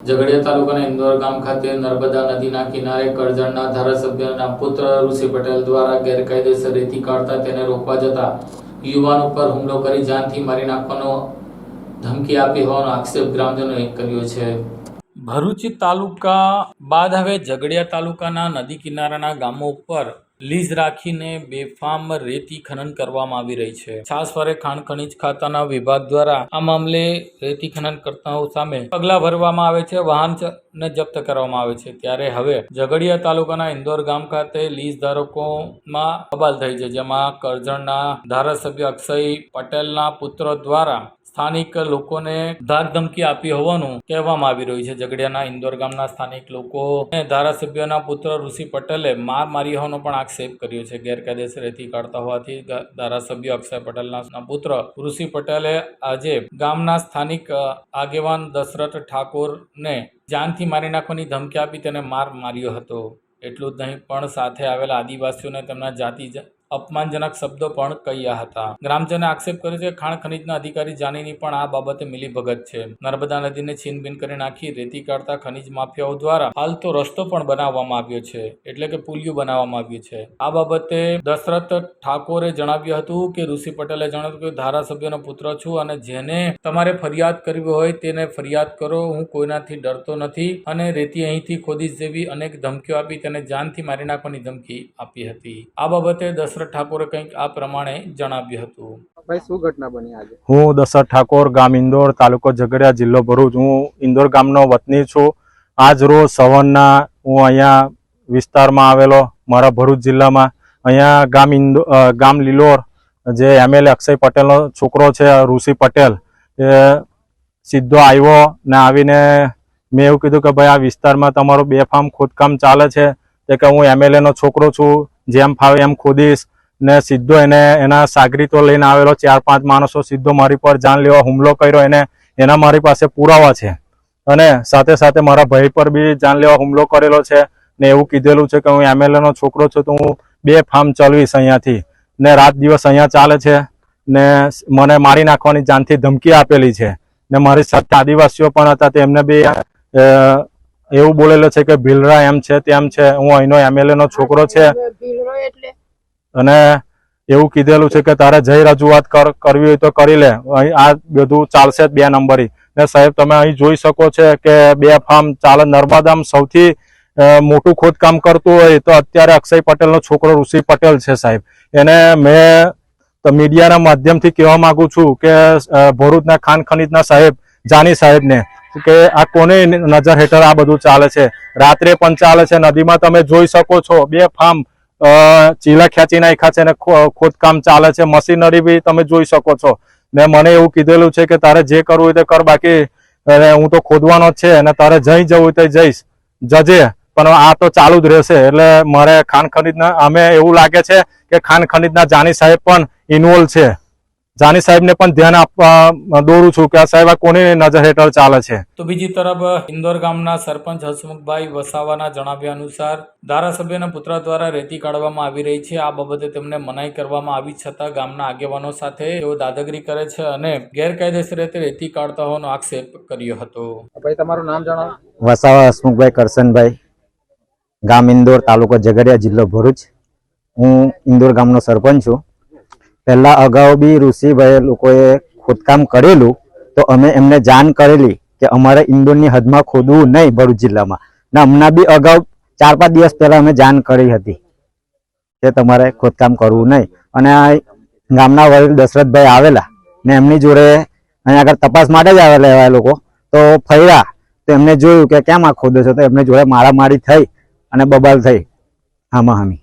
ઝઘડિયા તાલુકાના ઇન્દોર ગામ ખાતે નર્મદા નદીના કિનારે કરજણના ધારાસભ્યના પુત્ર ઋષિ પટેલ દ્વારા ગેરકાયદેસર રેતી કાઢતા તેને રોકવા જતા યુવાન ઉપર હુમલો કરી જાનથી મારી નાખવાનો ધમકી આપી હોવાનો આક્ષેપ ગ્રામજનોએ કર્યો છે. ભરૂચ તાલુકા બાદ હવે ઝઘડિયા તાલુકાના નદી કિનારાના ગામો ઉપર લીઝ રાખીને બેફામ રેતી ખનન કરવામાં આવી રહી છે. છાસવારે ખાણ ખનીજ ખાતાના વિભાગ દ્વારા આ મામલે રેતી ખનન કરતાઓ સામે પગલાં ભરવામાં આવે છે, વાહન ને જપ્ત કરવામાં આવે છે. ત્યારે હવે ઝઘડિયા તાલુકાના ઇન્દોર ગામ ખાતે લીઝ ધારકોમાં અબાલ થઈ છે, જેમાં કરજણના ધારાસભ્ય અક્ષય પટેલના પુત્ર દ્વારા સ્થાનિક લોકોને ધાક ધમકી આપી હોવાનું કહેવામાં આવી રહ્યું છે. ઝઘડિયાના ઇન્દોર ગામના સ્થાનિક લોકો ધારાસભ્યના પુત્ર ઋષિ પટેલે માર મારી હોવાનો પણ આક્ષેપ કર્યો છે. ગેરકાયદેસર રેતી કાઢતા હોવાથી ધારાસભ્ય અક્ષય પટેલના પુત્ર ઋષિ પટેલે આજે ગામના સ્થાનિક આગેવાન દશરથ ઠાકોરને જાનથી મારી નાખવાની ધમકી આપી તેને માર માર્યો હતો. એટલું જ નહીં, પણ સાથે આવેલા આદિવાસીઓને તેમના જાતિ અપમાનજનક શબ્દો પણ કહ્યા હતા. ગ્રામજને આક્ષેપ કર્યો છે ખાણ ખનીજના અધિકારી જાનીની પણ આ બાબતે મિલીભગત છે. નર્મદા નદીને છીનબીન કરી નાખી રેતી કાઢતા ખનીજ માફિયાઓ દ્વારા હાલ તો રસ્તો પણ બનાવવામાં આવ્યો છે. એટલે કે પુલિયું બનાવવામાં આવ્યું છે. આ બાબતે દશરથ ઠાકોરે જણાવ્યું હતું કે ઋષિ પટેલે જણાવ્યું કે ધારાસભ્યનો પુત્ર છું અને જેને તમારે ફરિયાદ કરવી હોય તેને ફરિયાદ કરો. હું કોઈનાથી ડરતો નથી અને રેતી અહીંથી ખોદીશ જેવી અનેક ધમકીઓ આપી તેને જાનથી મારી નાખવાની ધમકી આપી હતી. આ બાબતે દશરથ ઠાકોરે કંઈક આ પ્રમાણે જણાવ્યું હતું. ભાઈ શું ઘટના બની આજે? હું દશરથ ઠાકોર ગામ ઇન્દોર તાલુકો ઝઘડિયા જિલ્લો ભરૂચ. હું ઇન્દોર ગામનો વતની છું. આજ રોજ સવારના હું અહીંયા વિસ્તારમાં આવેલો મારા ભરૂચ જિલ્લામાં. અહીંયા ગામ ઇન્દો ગામ લીલોર જે એમએલએ અક્ષય પટેલનો છોકરો છે ઋષિ પટેલ એ સીધો આવ્યો ને આવીને મેં એવું કીધું કે ભાઈ આ વિસ્તારમાં તમારું ફાર્મ ખોદકામ ચાલે છે. તે કે હું એમએલએનો છોકરો છું. જેમ ફાવે એમ ખોદીશ. ને સીધો એને એના સાગરીતો લઈને આવેલો, ચાર પાંચ માણસો સીધો મારી પર જાન લેવા હુમલો કર્યો. એને, એના મારી પાસે પુરાવા છે. અને સાથે સાથે મારા ભાઈ પર બી જાન લેવા હુમલો કરેલો છે. ને એવું કીધેલું છે કે હું એમએલએ નો છોકરો છું, તો હું બે ફાર્મ ચલવીશ અહીંયાથી. ને રાત દિવસ અહીંયા ચાલે છે. ને મને મારી નાખવાની જાનથી ધમકી આપેલી છે. ને મારી સાથે આદિવાસીઓ પણ હતા તેમને બી એવું બોલેલું છે કે ભીલરા એમ છે, તેમ છે. હું અહીંનો એમએલએ નો છોકરો છે. એટલે. અને એવું કીધેલું છે કે તારે જઈ રજૂઆત કરવી હોય તો કરી લે. આ બધું ચાલશે બે નંબરી. ને સાહેબ, તમે અહીં જોઈ શકો છો કે બે ફાર્મ ચાલે. નર્મદામ સૌથી મોટું ખોદકામ કરતું હોય તો અત્યારે અક્ષય પટેલનો છોકરો ઋષિ પટેલ છે સાહેબ. એને મેં મીડિયાના માધ્યમથી કહેવા માંગુ છું કે ભરૂચના ખાન ખનીજના સાહેબ, જાની સાહેબને, કે આ કોની નજર હેઠળ આ બધું ચાલે છે? રાત્રે પણ ચાલે છે. નદીમાં તમે જોઈ શકો છો, બે ફાર્મ ચીલા ખેંચી નાખ્યા છે ને ખોદકામ ચાલે છે. મશીનરી બી તમે જોઈ શકો છો. ને મને એવું કીધેલું છે કે તારે જે કરવું હોય તે કર, બાકી હું તો ખોદવાનો જ છે અને તારે જઈ જવું હોય તો જઈશ. જજે, પણ આ તો ચાલુ જ રહેશે. એટલે મારે ખાન ખનીજના અમે એવું લાગે છે કે ખાન ખનીજના જાની સાહેબ પણ ઇન્વોલ્વ છે. જાની સાહેબને પણ ધ્યાન આપવા દોરું છું કે આ સાહેબ આ કોની નજર હેઠળ ચાલે છે? તો બીજી તરફ ઇન્દોર ગામના સરપંચ હસમુખભાઈ વસાવાના જણાવ્યા અનુસાર ધારાસભ્યના પુત્ર દ્વારા રેતી કાઢવામાં આવી રહી છે. આ બાબતે તેમને મનાઈ કરવામાં આવી છતાં ગામના આગેવાનો સાથે તેઓ દાદાગીરી કરે છે અને ગેરકાયદેસર રીતે રેતી કાઢતા હોવાનો આક્ષેપ કર્યો હતો. ભાઈ તમારું નામ જણાવો. વસાવા હસમુખભાઈ કરશનભાઈ ગામ ઇન્દોર તાલુકો ઝઘડિયા જિલ્લો ભરૂચ. હું ઇન્દોર ગામનો સરપંચ છું. પહેલા અગાઉ બી ઋષિભાઈ લોકોએ ખોદકામ કરેલું, તો અમે એમને જાણ કરેલી કે અમારે ઇન્દોરની હદમાં ખોદવું નહીં ભરૂચ જિલ્લામાં. ને હમણાં બી અગાઉ ચાર પાંચ દિવસ પહેલા અમે જાણ કરી હતી કે તમારે ખોદકામ કરવું નહીં. અને ગામના વડીલ દશરથભાઈ આવેલા ને એમની જોડે અહીંયા આગળ તપાસ માટે જ આવેલા એવા લોકો. તો ફર્યા, તો એમને જોયું કે કેમ આ ખોદો છો? તો એમને જોડે મારામારી થઈ અને બબાલ થઈ. આમાં હામી.